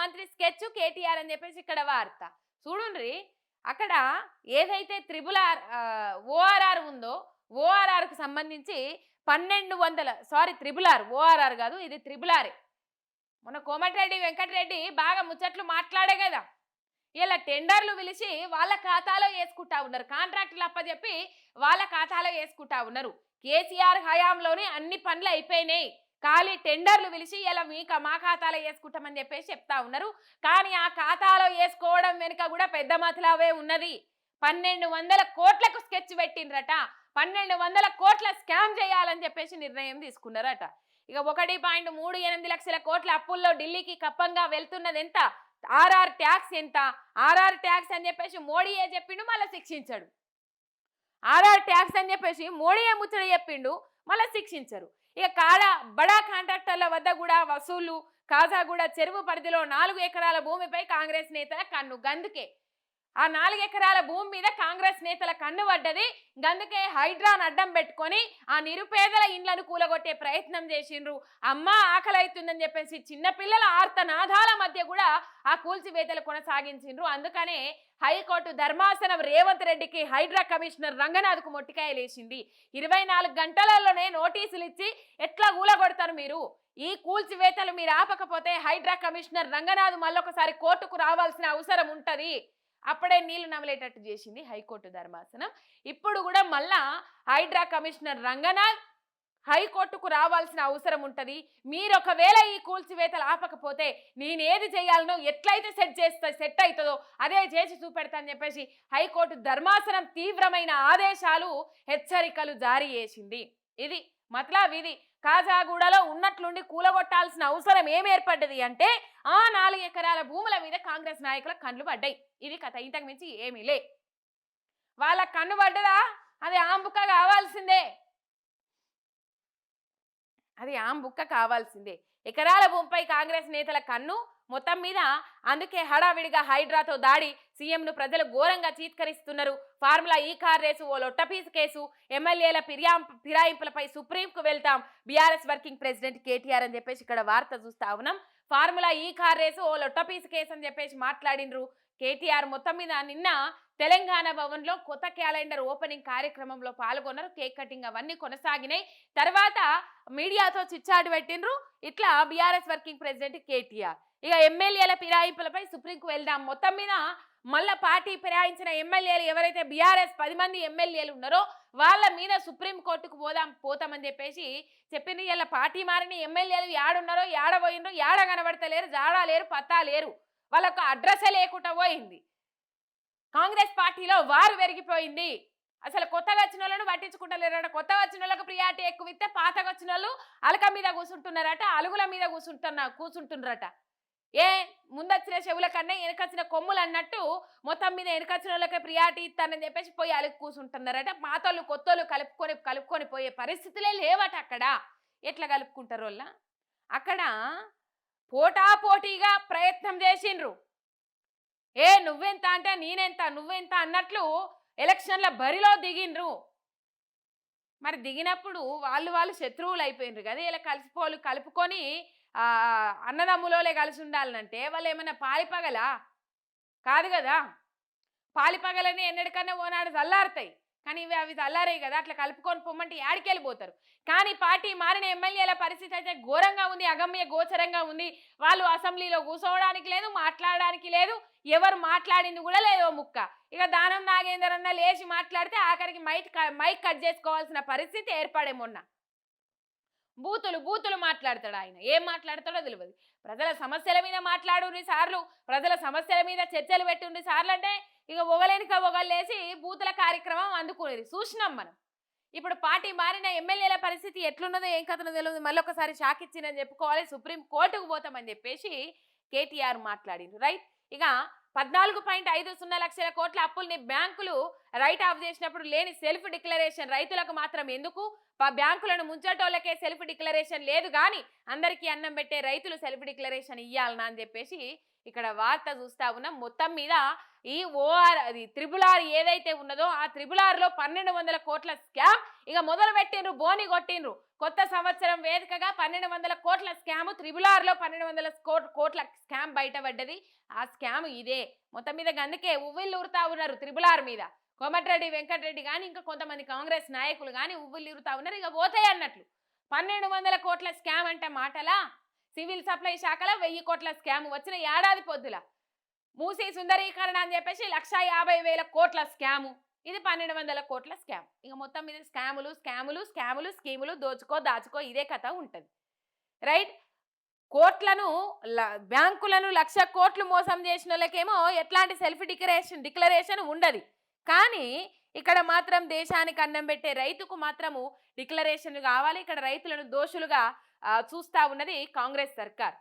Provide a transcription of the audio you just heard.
మంత్రి స్కెచ్ కేటీఆర్ అని చెప్పేసి ఇక్కడ వార్త. చూడండి అక్కడ ఏదైతే త్రిబుల్ ఆర్ ఓఆర్ఆర్ ఉందో ఓఆర్ఆర్కు సంబంధించి పన్నెండు వందల సారీ త్రిబుల్ ఆర్ ఓఆర్ఆర్ కాదు ఇది త్రిబుల్ ఆర్ మన కోమటిరెడ్డి వెంకటరెడ్డి బాగా ముచ్చట్లు మాట్లాడే కదా. ఇలా టెండర్లు పిలిచి వాళ్ళ ఖాతాలో వేసుకుంటా ఉన్నారు. కాంట్రాక్టులు అప్పచెప్పి వాళ్ళ ఖాతాలో వేసుకుంటా ఉన్నారు. కేసీఆర్ హయాంలోనే అన్ని పనులు అయిపోయినాయి. ఖాళీ టెండర్లు పిలిచి ఇలా మీక మా ఖాతాలో వేసుకుంటామని చెప్పేసి చెప్తా ఉన్నారు. కానీ ఆ ఖాతాలో వేసుకోవడం వెనుక కూడా పెద్ద మతలావే ఉన్నది. పన్నెండు వందల కోట్లకు స్కెచ్ పెట్టిండ్రట. పన్నెండు వందల కోట్ల స్కామ్ చేయాలని చెప్పేసి నిర్ణయం తీసుకున్నారట. ఇక ఒకటి పాయింట్ మూడు ఎనిమిది లక్షల కోట్ల అప్పుల్లో ఢిల్లీకి కప్పంగా వెళ్తున్నది ఎంత ఆర్ఆర్ ట్యాక్స్ ఎంత? ఆర్ఆర్ ట్యాక్స్ అని చెప్పేసి మోడీయే చెప్పిండు మళ్ళీ శిక్షించాడు. ఆర్ఆర్ ట్యాక్స్ అని చెప్పేసి మోడీయే ముచ్చట చెప్పిండు మళ్ళీ శిక్షించరు. ఇక కాడ బడా కాంట్రాక్టర్ల వద్ద కూడా వసూళ్ళు కాజాగూడ చెరువు పరిధిలో నాలుగు ఎకరాల భూమిపై కాంగ్రెస్ నేతల కన్ను గందుకే. ఆ నాలుగు ఎకరాల భూమి మీద కాంగ్రెస్ నేతల కన్ను పడ్డది. అందుకే హైడ్రాన్ అడ్డం పెట్టుకొని ఆ నిరుపేదల ఇండ్లను కూలగొట్టే ప్రయత్నం చేసిండ్రు. అమ్మ ఆకలి అవుతుందని చెప్పేసి చిన్నపిల్లల ఆర్తనాదాల మధ్య కూడా ఆ కూల్చివేతలు కొనసాగించిండ్రు. అందుకనే హైకోర్టు ధర్మాసనం రేవంత్ రెడ్డికి హైడ్రా కమిషనర్ రంగనాథ్కు మొట్టికాయలేసింది ఇరవై నాలుగు గంటలలోనే నోటీసులు ఇచ్చి ఎట్లా కూలగొడతారు మీరు? ఈ కూల్చివేతలు మీరు ఆపకపోతే హైడ్రా కమిషనర్ రంగనాథ్ మళ్ళొకసారి కోర్టుకు రావాల్సిన అవసరం ఉంటుంది. అప్పుడే నీళ్ళు నమలేటట్టు చేసింది హైకోర్టు ధర్మాసనం. ఇప్పుడు కూడా మళ్ళా హైడ్రా కమిషనర్ రంగనాథ్ హైకోర్టుకు రావాల్సిన అవసరం ఉంటుంది. మీరు ఒకవేళ ఈ కూల్చివేతలు ఆపకపోతే నేనేది చేయాలనో ఎట్లయితే సెట్ చేస్తా సెట్ అవుతుందో అదే చేసి చూపెడతాను చెప్పేసి హైకోర్టు ధర్మాసనం తీవ్రమైన ఆదేశాలు హెచ్చరికలు జారీ చేసింది. ఇది మతలాబ్ ఇది. కాజాగూడలో ఉన్నట్లుండి కూలగొట్టాల్సిన అవసరం ఏం ఏర్పడ్డది అంటే ఆ నాలుగు ఎకరాల భూముల మీద కాంగ్రెస్ నాయకుల కళ్ళు పడ్డాయి. ఇది కథ. ఇంతకు మించి ఏమీ లే. వాళ్ళ కన్ను పడ్డదా? అది ఆంబుక్క కావాల్సిందే. అది ఆంబుక్క కావాల్సిందే. ఎకరాల భూమిపై కాంగ్రెస్ నేతల కన్ను మొత్తం మీద అందుకే హడావిడిగా హైడ్రాతో దాడి సీఎంను ప్రజలు ఘోరంగా చీత్కరిస్తున్నారు. ఫార్ములా ఈ కార్ రేసు ఓ లొట్టపీసు కేసు. ఎమ్మెల్యేల ఫిర్యా ఫిరాయింపులపై సుప్రీంకు వెళ్తాం. బీఆర్ఎస్ వర్కింగ్ ప్రెసిడెంట్ కేటీఆర్ అని చెప్పేసి ఇక్కడ వార్త చూస్తా ఉన్నాం. ఫార్ములా ఈ కార్ రేసు ఓ లొట్టపీసు కేసు అని చెప్పేసి మాట్లాడినరు కేటీఆర్. మొత్తం మీద నిన్న తెలంగాణ భవన్లో కొత్త క్యాలెండర్ ఓపెనింగ్ కార్యక్రమంలో పాల్గొన్నారు. కేక్ కటింగ్ అవన్నీ కొనసాగినాయి. తర్వాత మీడియాతో చిచ్చాడు పెట్టిండ్రు. ఇట్లా బీఆర్ఎస్ వర్కింగ్ ప్రెసిడెంట్ కేటీఆర్. ఇక ఎమ్మెల్యేల ఫిరాయింపులపై సుప్రీంకు వెళ్దాం. మొత్తం మీద మళ్ళా పార్టీ ఫిరాయించిన ఎమ్మెల్యేలు ఎవరైతే బీఆర్ఎస్ పది మంది ఎమ్మెల్యేలు ఉన్నారో వాళ్ళ మీద సుప్రీం కోర్టుకు పోదాం పోతామని చెప్పేసి చెప్పింది ఇలా పార్టీ మారిన ఎమ్మెల్యేలు యాడున్నారో యాడ పోయిండ్రో యాడ కనబడతలేరు జాడా లేరు పత్తా లేరు వాళ్ళకు అడ్రస్సే లేకుండా పోయింది. కాంగ్రెస్ పార్టీలో వారు పెరిగిపోయింది అసలు కొత్తగా వచ్చిన వాళ్ళను పట్టించుకుంటలేరట. కొత్తగా వచ్చిన వాళ్ళకి ప్రియారిటీ ఎక్కువ ఇస్తే పాతగా వచ్చిన వాళ్ళు అలక మీద కూర్చుంటున్నారట అలుగుల మీద కూర్చుంటున్న కూర్చుంటున్నారట ఏ? ముందొచ్చిన చెవుల కన్నా వెనకొచ్చిన కొమ్ములు అన్నట్టు మొత్తం మీద వెనకొచ్చిన వాళ్ళకి ప్రియారిటీ ఇస్తానని చెప్పేసి పోయి అలుగు కూర్చుంటున్నారట కొత్త కొత్తోళ్ళు కలుపుకొని కలుపుకొని పోయే పరిస్థితులే లేవట అక్కడ. ఎట్లా కలుపుకుంటారు వాళ్ళ? అక్కడ పోటాపోటీగా ప్రయత్నం చేసిండ్రు. ఏ నువ్వెంత అంటే నేనెంత నువ్వెంత అన్నట్లు ఎలక్షన్ల బరిలో దిగిండ్రు. మరి దిగినప్పుడు వాళ్ళు వాళ్ళు శత్రువులు అయిపోయినరు కదా. ఇలా కలిసిపోలు కలుపుకొని అన్నదమ్ములోలే కలిసి ఉండాలంటే వాళ్ళు ఏమైనా పాలిపగలా? కాదు కదా. పాలిపగలని ఎన్నటికన్నా ఓనాడు చల్లారుతాయి కానీ ఇవి అవి చల్లారాయి కదా. అట్లా కలుపుకొని పొమ్మంటే యాడికెళ్ళిపోతారు. కానీ పార్టీ మారిన ఎమ్మెల్యేల పరిస్థితి అయితే ఘోరంగా ఉంది అగమ్య గోచరంగా ఉంది. వాళ్ళు అసెంబ్లీలో కూర్చోవడానికి లేదు మాట్లాడడానికి లేదు ఎవరు మాట్లాడింది కూడా లేదో ముక్క. ఇక దానం నాగేందర్ అన్న లేచి మాట్లాడితే ఆఖరికి మైక్ మైక్ కట్ చేసుకోవాల్సిన పరిస్థితి ఏర్పడే మొన్న. బూతులు బూతులు మాట్లాడతాడు ఆయన. ఏం మాట్లాడతాడో తెలియదు ప్రజల సమస్యల మీద మాట్లాడుండ్రి సార్లు. ప్రజల సమస్యల మీద చర్చలు పెట్టుండి సార్లు అంటే ఇక ఒగలేనిక ఒగలేసి బూతుల కార్యక్రమం అందుకునేది. చూసినాం మనం. ఇప్పుడు పార్టీ మారిన ఎమ్మెల్యేల పరిస్థితి ఎట్లున్నదో ఏం కథనో తెలియదు మళ్ళీ ఒకసారి షాక్ ఇచ్చిందని చెప్పుకోవాలి. సుప్రీం కోర్టుకు పోతామని చెప్పేసి కేటీఆర్ మాట్లాడింది రైట్? ఇక పద్నాలుగు పాయింట్ ఐదు సున్నా లక్షల కోట్ల అప్పుల్ని బ్యాంకులు రైట్ ఆఫ్ చేసినప్పుడు లేని సెల్ఫ్ డిక్లరేషన్ రైతులకు మాత్రం ఎందుకు? బ్యాంకులను ముంచటోళ్ళకే సెల్ఫ్ డిక్లరేషన్ లేదు కానీ అందరికీ అన్నం పెట్టే రైతులు సెల్ఫ్ డిక్లరేషన్ ఇయ్యాలనా అని చెప్పేసి ఇక్కడ వార్త చూస్తా ఉన్నాం. మొత్తం మీద ఈ ఓఆర్ అది త్రిబుల్ ఆర్ ఏదైతే ఉన్నదో ఆ త్రిబుల్ ఆర్లో పన్నెండు వందల కోట్ల స్కామ్ ఇక మొదలు పెట్టిండ్రు బోని కొట్టిండ్రు. కొత్త సంవత్సరం వేదికగా పన్నెండు వందల కోట్ల స్కామ్ త్రిబుల్ ఆర్లో పన్నెండు వందల కోట్- కోట్ల స్కామ్ బయటపడ్డది. ఆ స్కామ్ ఇదే. మొత్తం మీద అందుకే ఉవ్విల్లు ఉరుతా ఉన్నారు త్రిబుల్ ఆర్ మీద. కోమటిరెడ్డి వెంకటరెడ్డి కానీ ఇంకా కొంతమంది కాంగ్రెస్ నాయకులు కానీ ఉవ్వులిరుతా ఉన్నారు. ఇక పోతాయి అన్నట్లు. పన్నెండు వందల కోట్ల స్కామ్ అంటే మాటలా? సివిల్ సప్లై శాఖలో వెయ్యి కోట్ల స్కామ్ వచ్చిన ఏడాది పొద్దుల. మూసీ సుందరీకరణ అని చెప్పేసి లక్ష యాభై వేల కోట్ల స్కాము. ఇది పన్నెండు వందల కోట్ల స్కామ్. ఇక మొత్తం మీద స్కాములు స్కాములు స్కాములు స్కీములు దోచుకో దాచుకో ఇదే కథ ఉంటుంది. రైట్? కోట్లను ల- బ్యాంకులను లక్ష కోట్లు మోసం చేసిన వాళ్ళకేమో ఎట్లాంటి సెల్ఫ్ డిక్లరేషన్ డిక్లరేషన్ ఉండదు. కానీ ఇక్కడ మాత్రం దేశానికి అన్నం పెట్టే రైతుకు మాత్రము డిక్లరేషన్లు కావాలి. ఇక్కడ రైతులను దోషులుగా చూస్తా ఉన్నది కాంగ్రెస్ సర్కార్.